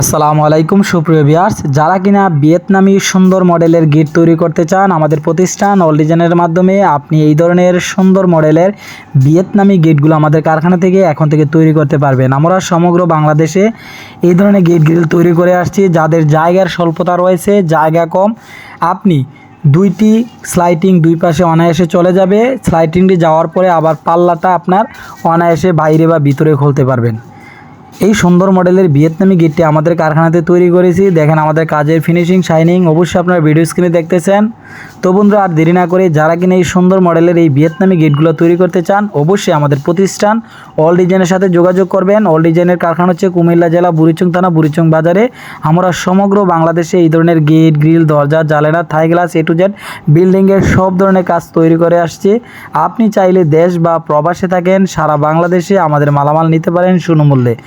আসসালামু আলাইকুম, সুপ্রিয় বিয়ার্স যারা কিনা ভিয়েতনামি সুন্দর মডেলের গেট তৈরি করতে চান, আমাদের প্রতিষ্ঠান অল ডিজাইনের মাধ্যমে আপনি এই ধরনের সুন্দর মডেলের ভিয়েতনামি গেটগুলো আমাদের কারখানা থেকে এখন থেকে তৈরি করতে পারবেন। আমরা সমগ্র বাংলাদেশে এই ধরনের গেট গ্রিল তৈরি করে আসছি, যাদের জায়গার স্বল্পতা রয়েছে, জায়গা কম। আপনি দুইটি স্লাইটিং দুই পাশে অনায়াসে চলে যাবে। স্লাইটিংটি যাওয়ার পরে আবার পাল্লাটা আপনার অনায়াসে বাইরে বা ভিতরে খুলতে পারবেন। এই সুন্দর মডেলের ভিয়েতনামি গেটটি আমাদের কারখানাতে তৈরি করেছি। দেখেন আমাদের কাজের ফিনিশিং শাইনিং অবশ্যই আপনার ভিডিও স্ক্রিনে দেখতেছেন। তো বন্ধুরা, আর দেরি না করে যারা কিনা এই সুন্দর মডেলের এই ভিয়েতনামি গেটগুলো তৈরি করতে চান, অবশ্যই আমাদের প্রতিষ্ঠান অল ডিজাইনের সাথে যোগাযোগ করবেন। অল ডিজাইনের কারখানা হচ্ছে কুমিল্লা জেলা, বুড়িচং থানা, বুড়িচং বাজারে। আমরা সমগ্র বাংলাদেশে এই ধরনের গেট, গ্রিল, দরজা জালেনা Thai glass A to Z বিল্ডিংয়ের সব ধরনের কাজ তৈরি করে আসছে। আপনি চাইলে দেশ বা প্রবাসে থাকেন, সারা বাংলাদেশে আমাদের মালামাল নিতে পারেন সুনমূল্যে।